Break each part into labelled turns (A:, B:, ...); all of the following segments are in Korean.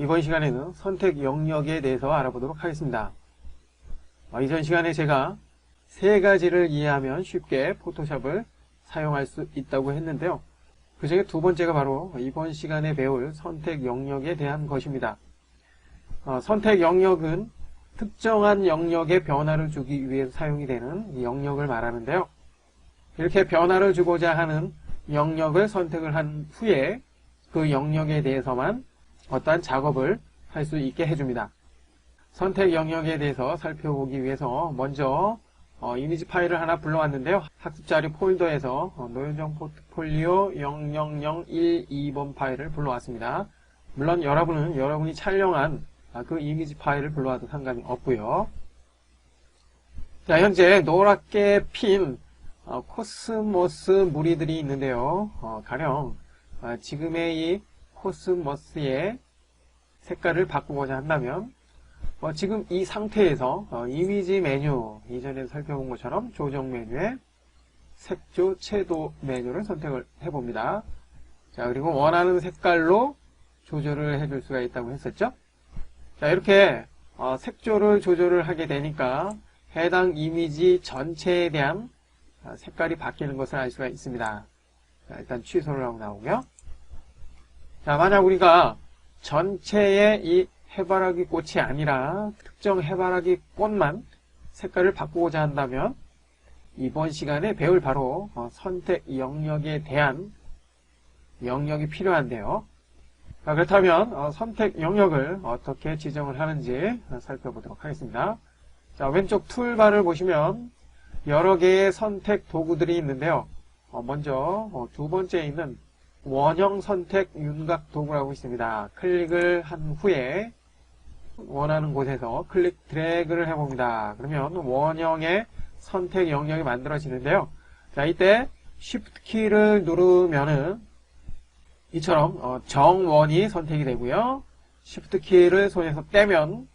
A: 이번 시간에는 선택 영역에 대해서 알아보도록 하겠습니다. 어, 이전 시간에 제가 세 가지를 이해하면 쉽게 포토샵을 사용할 수 있다고 했는데요. 그 중에 두 번째가 바로 이번 시간에 배울 선택 영역에 대한 것입니다. 어, 선택 영역은 특정한 영역에 변화를 주기 위해 사용이 되는 이 영역을 말하는데요. 이렇게 변화를 주고자 하는 영역을 선택을 한 후에 그 영역에 대해서만 어떠한 작업을 할 수 있게 해줍니다. 선택 영역에 대해서 살펴보기 위해서 먼저 어, 이미지 파일을 하나 불러왔는데요. 학습 자료 폴더에서 어, 노현정 포트폴리오 000112번 파일을 불러왔습니다. 물론 여러분은 여러분이 촬영한 아, 그 이미지 파일을 불러와도 상관이 없고요. 자, 현재 노랗게 핀 어, 코스모스 무리들이 있는데요. 어, 가령 어, 지금의 이 코스모스의 색깔을 바꾸고자 한다면 어, 지금 이 상태에서 어, 이미지 메뉴 이전에 살펴본 것처럼 조정 메뉴에 색조 채도 메뉴를 선택을 해봅니다. 자 그리고 원하는 색깔로 조절을 해줄 수가 있다고 했었죠. 자 이렇게 어, 색조를 조절을 하게 되니까 해당 이미지 전체에 대한 어, 색깔이 바뀌는 것을 알 수가 있습니다. 자, 일단 취소를 하고 나오고요. 자 만약 우리가 전체의 이 해바라기 꽃이 아니라 특정 해바라기 꽃만 색깔을 바꾸고자 한다면 이번 시간에 배울 바로 어, 선택 영역에 대한 영역이 필요한데요. 자, 그렇다면 어, 선택 영역을 어떻게 지정을 하는지 어, 살펴보도록 하겠습니다. 자, 왼쪽 툴바를 보시면 여러 개의 선택 도구들이 있는데요. 어, 먼저 어, 두 번째에 있는 원형 선택 윤곽 도구라고 있습니다. 클릭을 한 후에 원하는 곳에서 클릭 드래그를 해봅니다. 그러면 원형의 선택 영역이 만들어지는데요. 자, 이때 Shift 키를 누르면은 이처럼 어, 정원이 선택이 되고요. Shift 키를 손에서 떼면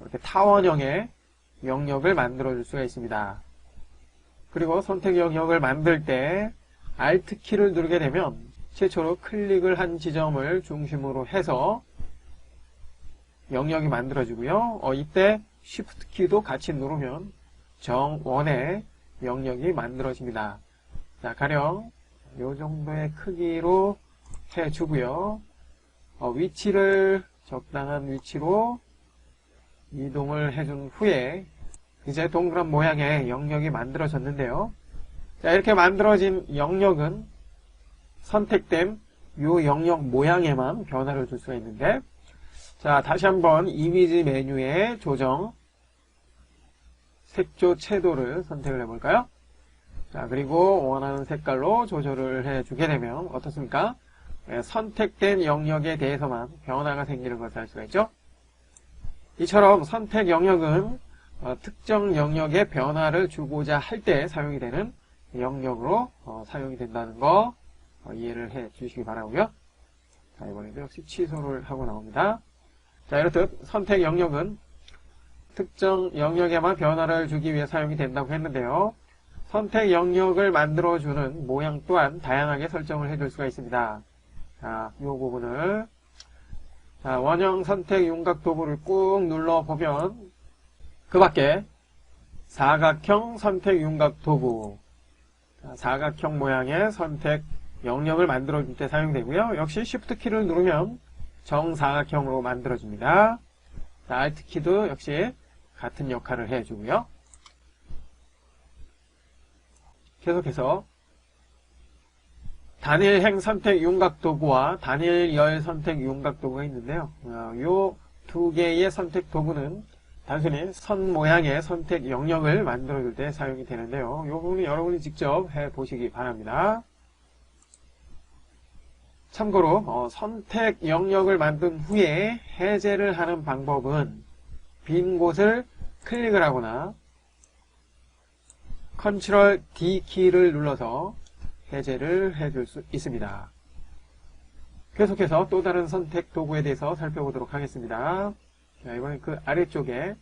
A: 이렇게 타원형의 영역을 만들어 줄 수가 있습니다. 그리고 선택 영역을 만들 때 Alt 키를 누르게 되면 최초로 클릭을 한 지점을 중심으로 해서 영역이 만들어지고요. 어, 이때 Shift 키도 같이 누르면 정원의 영역이 만들어집니다. 자, 가령 이 정도의 크기로 해주고요. 어, 위치를 적당한 위치로 이동을 해준 후에 이제 동그란 모양의 영역이 만들어졌는데요. 자, 이렇게 만들어진 영역은 선택된 이 영역 모양에만 변화를 줄 수가 있는데 자, 다시 한번 이미지 메뉴의 조정, 색조 채도를 선택을 해볼까요? 자, 그리고 원하는 색깔로 조절을 해주게 되면 어떻습니까? 예, 선택된 영역에 대해서만 변화가 생기는 것을 알 수가 있죠? 이처럼 선택 영역은 어, 특정 영역에 변화를 주고자 할 때 사용이 되는 영역으로 어, 사용이 된다는 거 어, 이해를 해 주시기 바라고요. 자, 이번에도 역시 취소를 하고 나옵니다. 자, 이렇듯 선택 영역은 특정 영역에만 변화를 주기 위해 사용이 된다고 했는데요. 선택 영역을 만들어주는 모양 또한 다양하게 설정을 해줄 수가 있습니다. 자, 이 부분을 자, 원형 선택 윤곽 도구를 꾹 눌러보면 그 밖에 사각형 선택 윤곽 도구 자, 사각형 모양의 선택 영역을 만들어줄 때 사용되고요. 역시 Shift 키를 누르면 정사각형으로 만들어집니다. 자, Alt 키도 역시 같은 역할을 해주고요. 계속해서 단일행 선택 윤곽 도구와 단일열 선택 윤곽 도구가 있는데요. 이 두 개의 선택 도구는 단순히 선 모양의 선택 영역을 만들어줄 때 사용이 되는데요. 이 부분은 여러분이 직접 해보시기 바랍니다. 참고로 어, 선택 영역을 만든 후에 해제를 하는 방법은 빈 곳을 클릭을 하거나 컨트롤 D 키를 눌러서 해제를 해줄 수 있습니다. 계속해서 또 다른 선택 도구에 대해서 살펴보도록 하겠습니다. 자, 이번엔 그 아래쪽에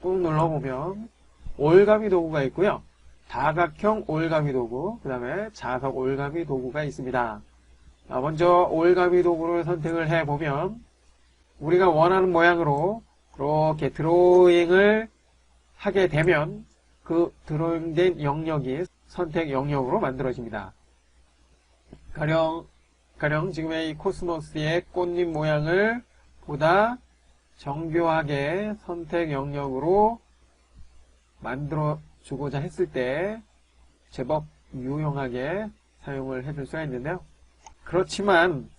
A: 꾹 눌러보면 올가미 도구가 있고요. 다각형 올가미 도구, 그 다음에 자석 올가미 도구가 있습니다. 먼저 올가미 도구를 선택을 해보면 우리가 원하는 모양으로 이렇게 드로잉을 하게 되면 그 드로잉된 영역이 선택 영역으로 만들어집니다. 가령, 가령 지금의 이 코스모스의 꽃잎 모양을 보다 정교하게 선택 영역으로 만들어 주고자 했을 때 제법 유용하게 사용을 해줄 수가 있는데요. 그렇지만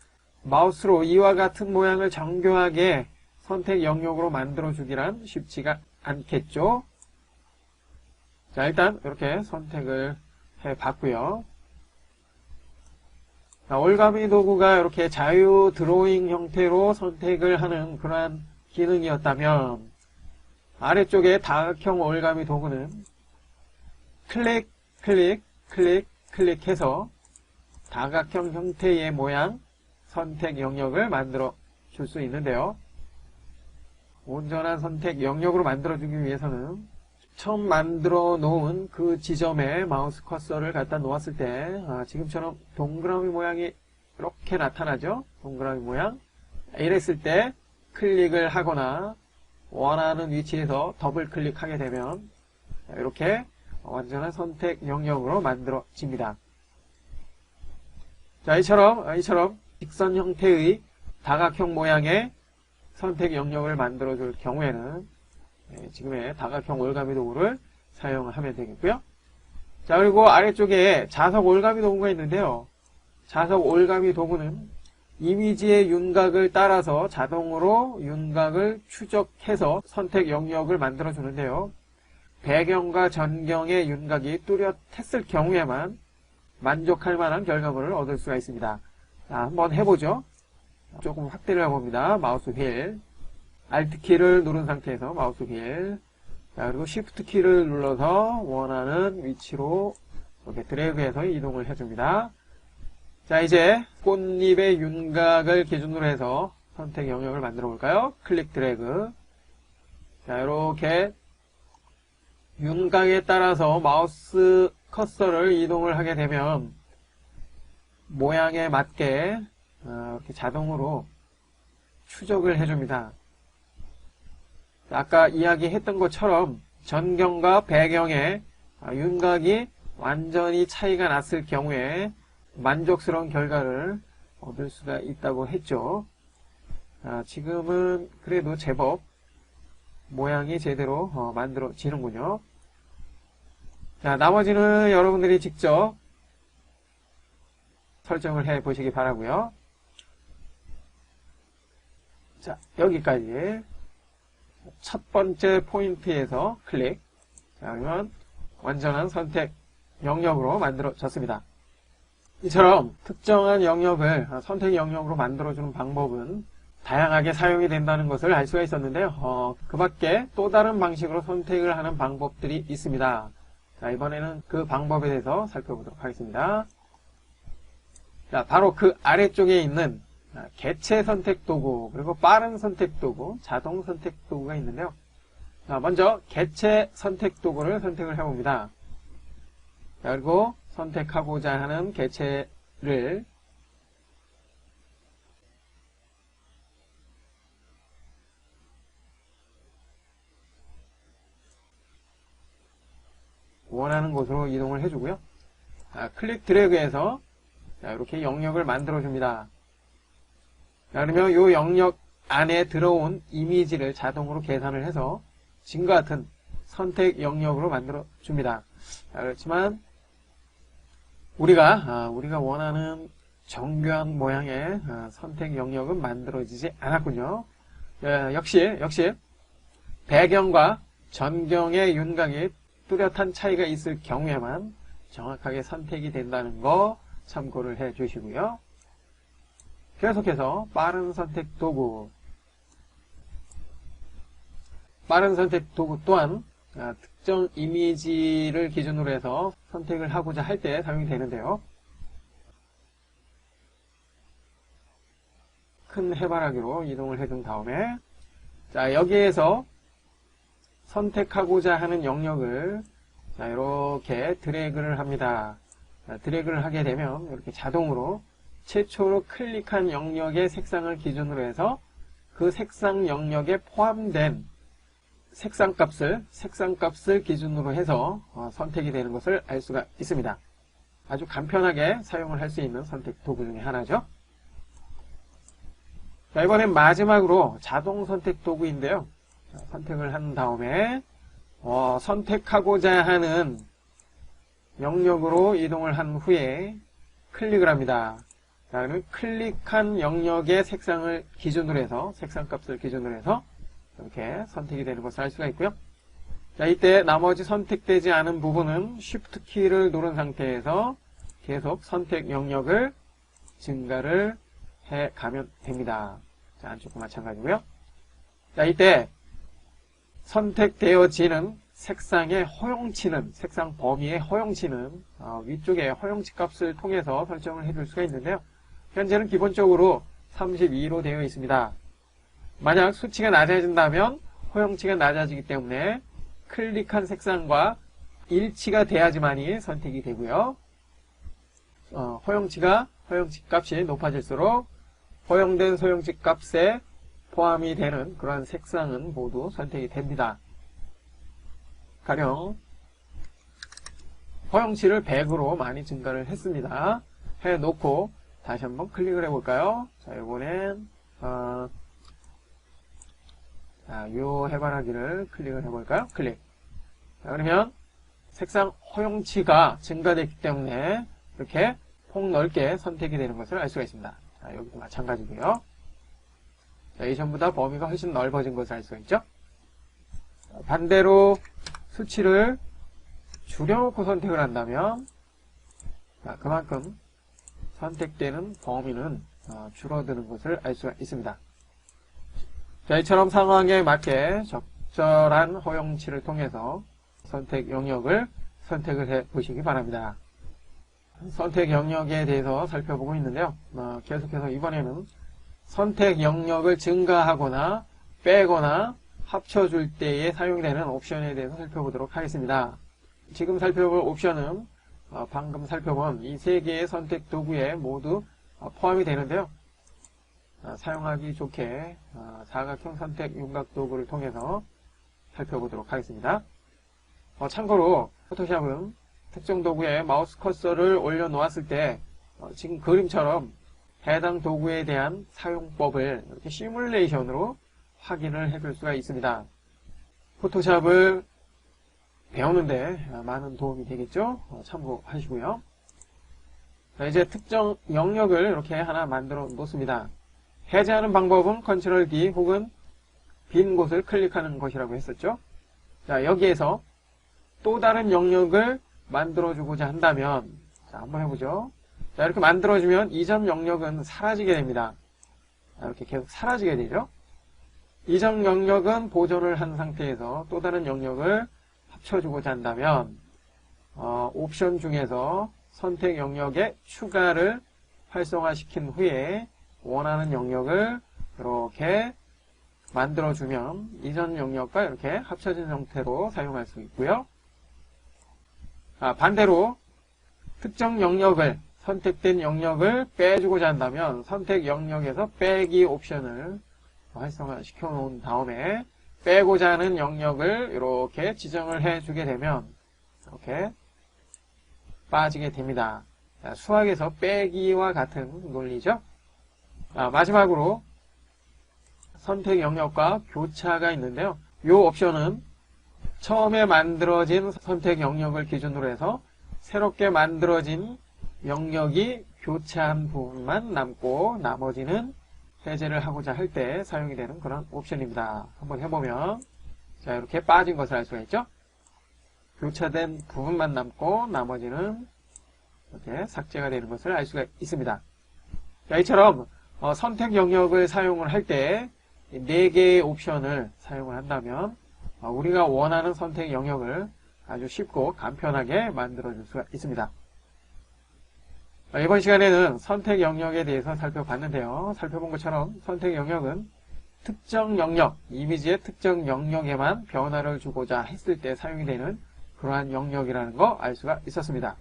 A: 마우스로 이와 같은 모양을 정교하게 선택 영역으로 만들어 주기란 쉽지가 않겠죠. 자 일단 이렇게 선택을 해 봤고요. 자, 올가미 도구가 이렇게 자유 드로잉 형태로 선택을 하는 그러한 기능이었다면 아래쪽에 다각형 올가미 도구는 클릭, 클릭, 클릭, 클릭해서 다각형 형태의 모양 선택 영역을 만들어 줄 수 있는데요. 온전한 선택 영역으로 만들어 주기 위해서는 처음 만들어 놓은 그 지점에 마우스 커서를 갖다 놓았을 때 아, 지금처럼 동그라미 모양이 이렇게 나타나죠. 동그라미 모양 이랬을 때 클릭을 하거나 원하는 위치에서 더블 클릭하게 되면 이렇게 완전한 선택 영역으로 만들어집니다. 자, 이처럼, 이처럼 직선 형태의 다각형 모양의 선택 영역을 만들어줄 경우에는 예, 지금의 다각형 올가미 도구를 사용하면 되겠고요. 자, 그리고 아래쪽에 자석 올가미 도구가 있는데요. 자석 올가미 도구는 이미지의 윤곽을 따라서 자동으로 윤곽을 추적해서 선택 영역을 만들어 주는데요. 배경과 전경의 윤곽이 뚜렷했을 경우에만 만족할 만한 결과물을 얻을 수가 있습니다. 자, 한번 해보죠. 조금 확대를 해봅니다. 마우스 휠. Alt 키를 누른 상태에서 마우스 휠. 자, 그리고 Shift 키를 눌러서 원하는 위치로 이렇게 드래그해서 이동을 해줍니다. 자, 이제 꽃잎의 윤곽을 기준으로 해서 선택 영역을 만들어 볼까요? 클릭 드래그. 자, 이렇게 윤곽에 따라서 마우스 커서를 이동을 하게 되면 모양에 맞게 어, 이렇게 자동으로 추적을 해줍니다. 아까 이야기했던 것처럼 전경과 배경의 윤곽이 완전히 차이가 났을 경우에 만족스러운 결과를 얻을 수가 있다고 했죠. 아, 지금은 그래도 제법 모양이 제대로 어, 만들어지는군요. 자, 나머지는 여러분들이 직접 설정을 해 보시기 바라고요. 자, 여기까지 첫 번째 포인트에서 클릭. 자, 그러면 완전한 선택 영역으로 만들어졌습니다. 이처럼 특정한 영역을 선택 영역으로 만들어주는 방법은 다양하게 사용이 된다는 것을 알 수가 있었는데요. 어, 그 밖에 또 다른 방식으로 선택을 하는 방법들이 있습니다. 자, 이번에는 그 방법에 대해서 살펴보도록 하겠습니다. 자, 바로 그 아래쪽에 있는 개체 선택 도구, 그리고 빠른 선택 도구, 자동 선택 도구가 있는데요. 자, 먼저 개체 선택 도구를 선택을 해봅니다. 자, 그리고 선택하고자 하는 개체를 원하는 곳으로 이동을 해주고요. 자, 클릭 드래그해서 자, 이렇게 영역을 만들어 줍니다. 그러면 이 영역 안에 들어온 이미지를 자동으로 계산을 해서 지금과 같은 선택 영역으로 만들어 줍니다. 그렇지만 우리가 아, 우리가 원하는 정교한 모양의 아, 선택 영역은 만들어지지 않았군요. 예, 역시 역시 배경과 전경의 윤곽이 뚜렷한 차이가 있을 경우에만 정확하게 선택이 된다는 거 참고를 해 주시고요. 계속해서 빠른 선택 도구 빠른 선택 도구 또한 아, 특정 이미지를 기준으로 해서 선택을 하고자 할 때 사용이 되는데요. 큰 해바라기로 이동을 해준 다음에 자 여기에서 선택하고자 하는 영역을 자, 이렇게 드래그를 합니다. 자, 드래그를 하게 되면 이렇게 자동으로 최초로 클릭한 영역의 색상을 기준으로 해서 그 색상 영역에 포함된 색상 값을 색상 값을 기준으로 해서 어, 선택이 되는 것을 알 수가 있습니다. 아주 간편하게 사용을 할 수 있는 선택 도구 중에 하나죠. 자, 이번엔 마지막으로 자동 선택 도구인데요. 자, 선택을 한 다음에 어, 선택하고자 하는 영역으로 이동을 한 후에 클릭을 합니다. 자, 그러면 클릭한 영역의 색상을 기준으로 해서 색상 값을 기준으로 해서 이렇게 선택이 되는 것을 알 수가 있고요. 자, 이때 나머지 선택되지 않은 부분은 Shift 키를 누른 상태에서 계속 선택 영역을 증가를 해 가면 됩니다. 자, 안쪽도 마찬가지고요. 자, 이때 선택되어지는 색상의 허용치는, 색상 범위의 허용치는 어, 위쪽에 허용치 값을 통해서 설정을 해줄 수가 있는데요. 현재는 기본적으로 32로 되어 있습니다. 만약 수치가 낮아진다면 허용치가 낮아지기 때문에 클릭한 색상과 일치가 돼야지만이 선택이 되고요. 어, 허용치가 허용치 값이 높아질수록 허용된 소용치 값에 포함이 되는 그러한 색상은 모두 선택이 됩니다. 가령 허용치를 100으로 많이 증가를 했습니다. 해놓고 다시 한번 클릭을 해볼까요? 자, 이번엔 어, 자, 요 해바라기를 클릭을 해볼까요? 클릭. 자, 그러면 색상 허용치가 증가됐기 때문에 이렇게 폭넓게 선택이 되는 것을 알 수가 있습니다. 자, 여기도 마찬가지고요. 자, 이전보다 범위가 훨씬 넓어진 것을 알 수가 있죠. 자, 반대로 수치를 줄여놓고 선택을 한다면 자, 그만큼 선택되는 범위는 어, 줄어드는 것을 알 수가 있습니다. 자, 이처럼 상황에 맞게 적절한 허용치를 통해서 선택 영역을 선택을 해 보시기 바랍니다. 선택 영역에 대해서 살펴보고 있는데요. 어, 계속해서 이번에는 선택 영역을 증가하거나 빼거나 합쳐줄 때에 사용되는 옵션에 대해서 살펴보도록 하겠습니다. 지금 살펴볼 옵션은 어, 방금 살펴본 이 세 개의 선택 도구에 모두 어, 포함이 되는데요. 어, 사용하기 좋게 어, 사각형 선택 윤곽 도구를 통해서 살펴보도록 하겠습니다. 어, 참고로 포토샵은 특정 도구에 마우스 커서를 올려놓았을 때 어, 지금 그림처럼 해당 도구에 대한 사용법을 이렇게 시뮬레이션으로 확인을 해줄 수가 있습니다. 포토샵을 배우는데 어, 많은 도움이 되겠죠? 어, 참고하시고요. 자, 이제 특정 영역을 이렇게 하나 만들어 놓습니다. 해제하는 방법은 컨트롤 D 혹은 빈 곳을 클릭하는 것이라고 했었죠. 자, 여기에서 또 다른 영역을 만들어주고자 한다면, 자, 한번 해보죠. 자, 이렇게 만들어주면 이전 영역은 사라지게 됩니다. 자, 이렇게 계속 사라지게 되죠. 이전 영역은 보존을 한 상태에서 또 다른 영역을 합쳐주고자 한다면, 어, 옵션 중에서 선택 영역에 추가를 활성화시킨 후에 원하는 영역을 이렇게 만들어주면 이전 영역과 이렇게 합쳐진 형태로 사용할 수 있고요. 아, 반대로 특정 영역을 선택된 영역을 빼주고자 한다면 선택 영역에서 빼기 옵션을 활성화시켜 놓은 다음에 빼고자 하는 영역을 이렇게 지정을 해주게 되면 이렇게 빠지게 됩니다. 자, 수학에서 빼기와 같은 논리죠. 아, 마지막으로 선택 영역과 교차가 있는데요. 이 옵션은 처음에 만들어진 선택 영역을 기준으로 해서 새롭게 만들어진 영역이 교차한 부분만 남고 나머지는 해제를 하고자 할 때 사용이 되는 그런 옵션입니다. 한번 해보면 자 이렇게 빠진 것을 알 수가 있죠. 교차된 부분만 남고 나머지는 이렇게 삭제가 되는 것을 알 수가 있습니다. 자, 이처럼 어, 선택 영역을 사용을 할 때 4개의 옵션을 사용을 한다면 어, 우리가 원하는 선택 영역을 아주 쉽고 간편하게 만들어 줄 수가 있습니다. 어, 이번 시간에는 선택 영역에 대해서 살펴봤는데요. 살펴본 것처럼 선택 영역은 특정 영역, 이미지의 특정 영역에만 변화를 주고자 했을 때 사용이 되는 그러한 영역이라는 거 알 수가 있었습니다.